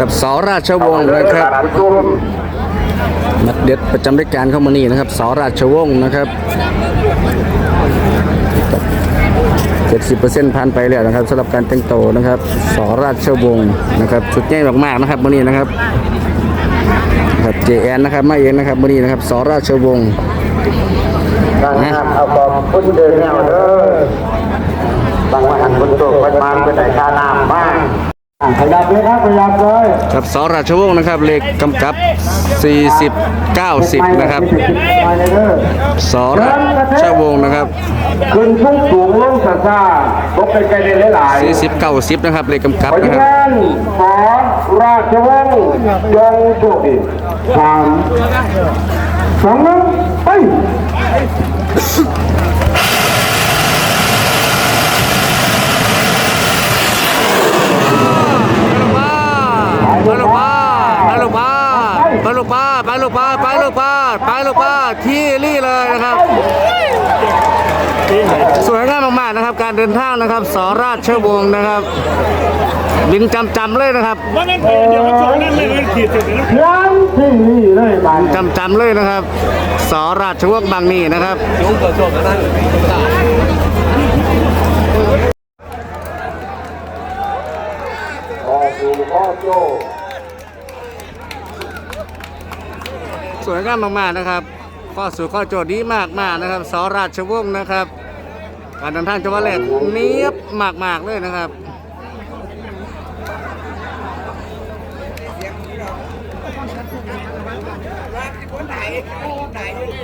กับสอราชวงศ์นะครับนัดเด็ดประจำรายการเข้ามานี่นะครับสอราชวงศ์นะครับเจ็ดสิบเปอร์เซ็นต์ผ่านไปแล้วนะครับสำหรับการแต่งโตนะครับสอราชวงศ์นะครับชุดใหญ่มากๆนะครับมานี่นะครับครับเจแอนนะครับมาเองนะครับมานี่นะครับสอราชวงศ์นั้นเอาขอบคุณเดินแนวเด้อบางวันฝนตกมันมาเป็นไหนค่าน้ำบ้าง ขยับเลยครับขยับเลยครับสอราชวงศ์นะครับเลขกำกับ 40 90 นะครับไปเลยเด้อสอราชวงศ์นะครับขึ้นสูงสูงลงซาซาตกไปไกลได้หลายๆ40 90 นะครับเลขกำกับเพราะนะฉะครับนั้นขอราชวงศ์จงโชคดีสามสองหนึ่งไปไปลูกป้าไปลูกป้าไปลู ลูกป้าไปลูกป้าไปลูกป้าที่รี่เลยนะครับ สวยงามมากๆนะครับ การเดินทางนะครับสอราชวงศ์นะครับ บินจำจำเลยนะครับว่านั่นเดี๋ยวเขาโชว์นั่นเลยมันขีดเสร็จแล้วยัที่นี่เลยบานจำจำเลยนะครับสอราชวงศ์บางนี่นะครับ พ่อสู่พ่อโจ สวยงามมากๆนะครับ ข้อสู่ข้อโจทย์ดีมากมากๆนะครับสอราชวงศ์นะครับ การเดินทางจังหวัดแรกเนียบมากๆเลยนะครับ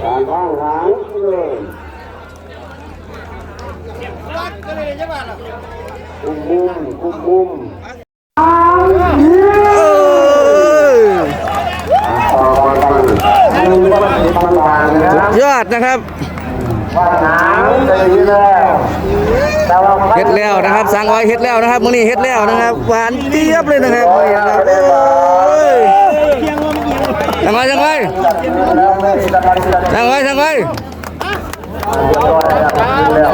การห้างหางเลยกุมมุมกุมมุมต่อไปกันมีวัตถุต่างๆนะครับ ยอดนะครับว่าหางจะดีแล้วแต่ว่าเฮ็ดแล้วนะครับสังไว้เฮ็ดแล้วนะครับมื้อนี้เฮ็ดแล้วนะครับหวานเจี๊ยบเลยนะครับมื้อนี้นะครับเอ้ยสังไว้สังไว้สังไว้สังไว้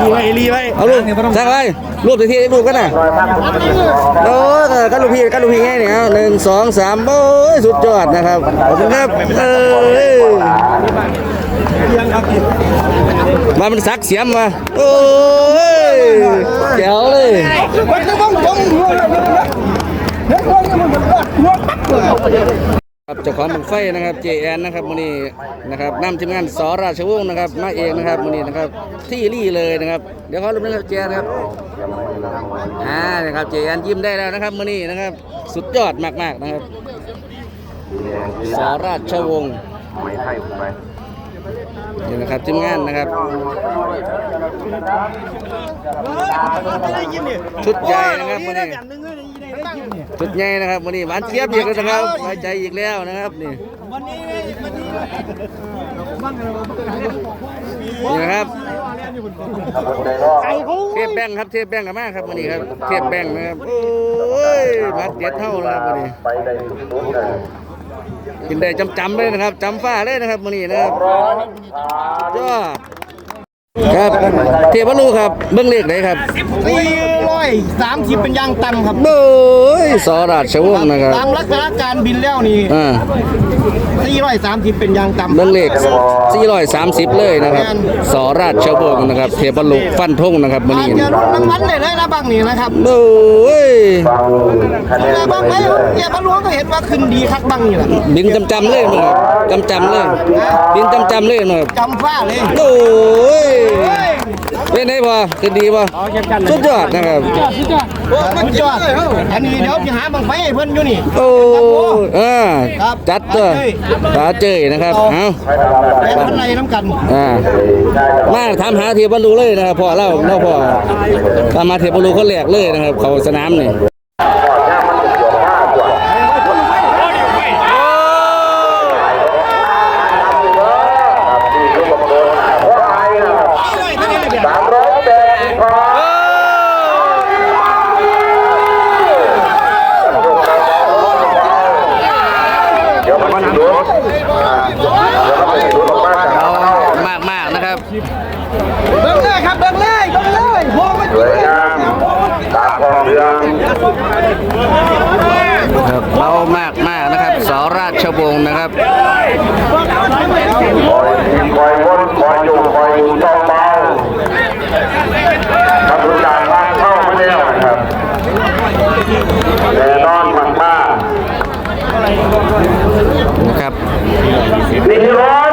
รีไว้รีไว้เอาลูกสังไว้รูปตัวที่รูปกันน่ะโอ้ยกันลูกพี่กันลูกพี่ไงเนี่ยเอาหนึ่งสองสามโอ้ยสุดยอดนะครับขอบคุณครับเอ้ย มามันซักเสียมมาโอ้ยแจ๋วเลยครับเจ้าของบังไฟนะครับเจแอนนะครับมือนี้นะครับนำทีมงานสอราชวงศ์นะครับ มาเองนะครับมือนี้นะครับ ที่รี่เลยนะครับ เดี๋ยวเขาลงนะครับเจแอนครับอ่านะครับเจแอนยิ้มได้แล้วนะครับมือนี้นะครับ สุดยอดมากๆนะครับสอราชวงศ์ นี่นะครับทีมงานนะครับ ชุดใหญ่นะครับมื้อนี้ชุดใหญ่นะครับมื้อนี้หวานเจี๊ยบอีกแล้วนะครับไว้ใจอีกแล้วนะครับนี่นี่นะครับเทปแบงค์ครับเทปแบงกับมากครับมื้อนี้ครับเทปแบงนะครับโอ้ยมาเจ็ดเท่าแล้วครับมื้อนี้ กินได้จำจำๆเลยนะครับจำฟ้าเลยนะครับมื้อนี้นะครับยอด ครับเทพลูครับเบื้องเลขไหนครับสี่ร้อยสามสิบเป็นยางต่ำครับโอ้ยสอราชวงศ์นะครับตามลักษณะการบินแล้วนี่อ่าสี่ร้อยสามสิบเป็นยางต่ำเบื้องเลข430เลยนะครับสอราชวงศ์นะครับ เทพลูกฟันธงนะครับมื้ออาจนี้จะลดรางวัลได้เลยนะบางนี่นะครับโอ้ยฟังคะแนนแต่บางไหมเจ้าพระหลวงก็เห็นว่าขึ้นดีคักบางนี่แหละบินจำจำๆเลยมึงครับจำจำๆเลยบินจำจำๆเลยมึงครับจำฟ้าเลยโอ้ย เป็นไงพอคือดีป่ะสุดยอดนะครับโอ้มันจอดอันนี้เดี๋ยวจะหาบางไฟให้เพิ่นอยู่นี่โอ้อ่าครับจัดตัวตาเจยนะครับเอาไปพันในน้ำกันอ่ามาถามหาเทพบรรลุเลยนะครับพ่อเล่าเล่าพ่อตามมาเทพบรรลุคนแรกเลยนะครับ เขาสนามนี่ แน่นอนมากๆนะครับนี่ร้อย